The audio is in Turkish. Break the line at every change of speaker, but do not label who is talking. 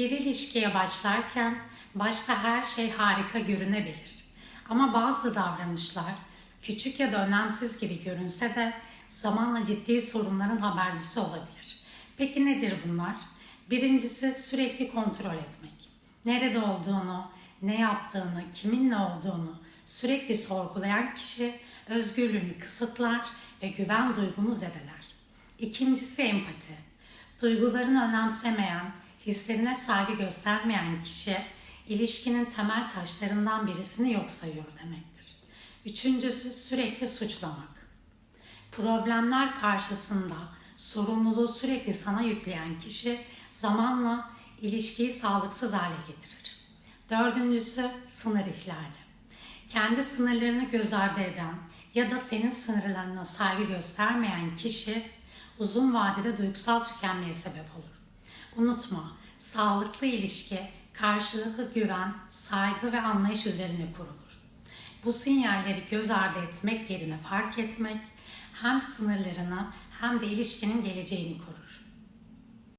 Bir ilişkiye başlarken başta her şey harika görünebilir. Ama bazı davranışlar küçük ya da önemsiz gibi görünse de zamanla ciddi sorunların habercisi olabilir. Peki nedir bunlar? Birincisi sürekli kontrol etmek. Nerede olduğunu, ne yaptığını, kiminle olduğunu sürekli sorgulayan kişi özgürlüğünü kısıtlar ve güven duygunu zedeler. İkincisi empati. Duygularını önemsemeyen, hislerine saygı göstermeyen kişi ilişkinin temel taşlarından birisini yok sayıyor demektir. Üçüncüsü sürekli suçlamak. Problemler karşısında sorumluluğu sürekli sana yükleyen kişi zamanla ilişkiyi sağlıksız hale getirir. Dördüncüsü sınır ihlali. Kendi sınırlarını göz ardı eden ya da senin sınırlarına saygı göstermeyen kişi uzun vadede duygusal tükenmeye sebep olur. Unutma, sağlıklı ilişki karşılıklı güven, saygı ve anlayış üzerine kurulur. Bu sinyalleri göz ardı etmek yerine fark etmek hem sınırlarını hem de ilişkinin geleceğini korur.